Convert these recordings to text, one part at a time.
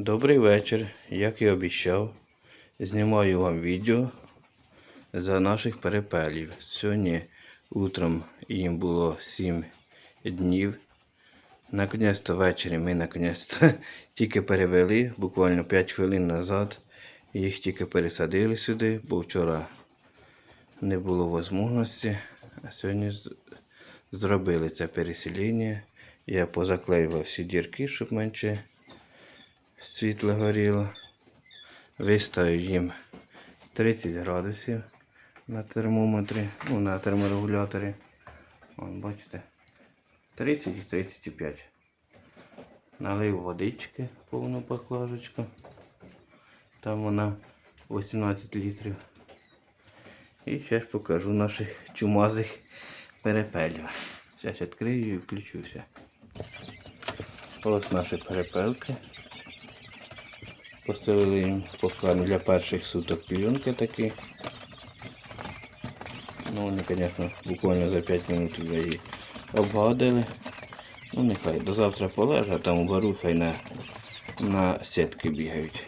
Добрий вечір. Як і обіцяв, знімаю вам відео за наших перепелів. Сьогодні утром їм було 7 днів. Наконець-то ввечері ми наконець тільки перевели, буквально 5 хвилин назад. Їх тільки пересадили сюди, бо вчора не було можливості. А сьогодні зробили це переселення. Я позаклеював всі дірки, щоб менше світло горіло. Виставив їм 30 градусів на термометрі, ну на терморегуляторі. Вон, бачите, 30 і 35. Налив водички повну баклажечку. Там вона 18 літрів. І зараз покажу наших чумазих перепелів. Зараз відкрию і включуся. Ось наші перепелки. Поставили їм покарм для перших суток пільонки такі. Ну вони, звісно, буквально за 5 минут вже її обгадили. Ну нехай до завтра полежать, там у бару хай на, на сітки бігають.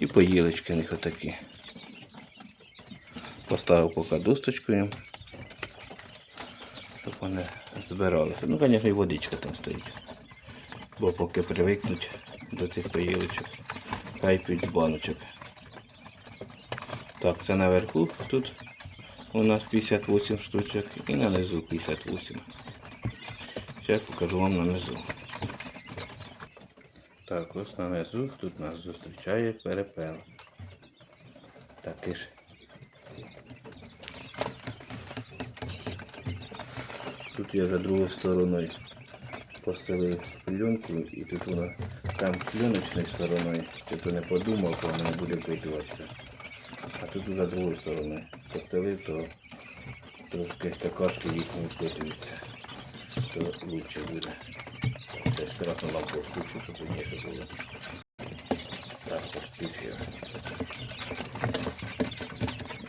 І поїлочки них отакі. Поставив поки досточку їм, щоб вони збиралися. Ну, звісно, і водичка там стоїть. Бо поки привикнуть до цих поїлочок, з баночок. Так, це наверху тут у нас 58 штучок і на низу 58. Зараз покажу вам на низу. Так, ось на низу тут нас зустрічає перепел. Такий ж. Тут я вже другою стороною постелив пленку і тут вона там пленочною стороною. Тут не подумав, що вона не буде впитуватися. А тут вже другою стороною постелив, то трошки какашки їхні впитуються. То лучше буде. Це ж красну лампу включу, щоб видніше було. Так, підключив.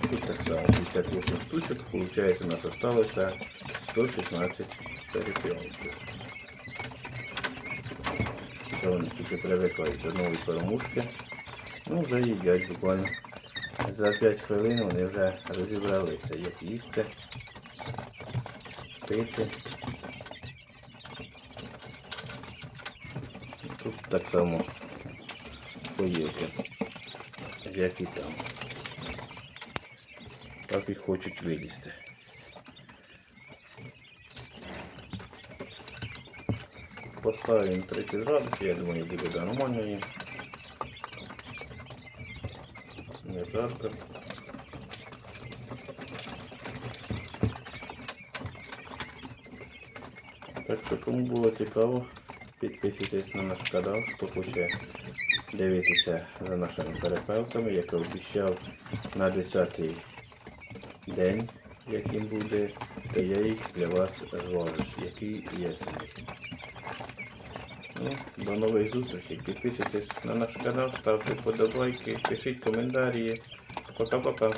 Тут так само 58 штучок, получается у нас осталось 116 перепілочок. Це вони тільки привикають до нової кормушки. Ну, вже їдять буквально. За 5 хвилин вони вже розібралися, як їсти, пити. Тут так само поїлки, як і там. Так і хочуть вилізти. Поставимо 30 градусів, я думаю, буде нормально. Не жарко. Так що кому було цікаво, підписуйтесь на наш канал, хто хоче дивитися за нашими перепелками, як обіцяв на 10 день, яким буде, то я їх для вас зважу, які є. Ну, до нових зустрічей. Підписуйтесь на наш канал, ставте вподобайки, пишіть коментарі. Пока-пока.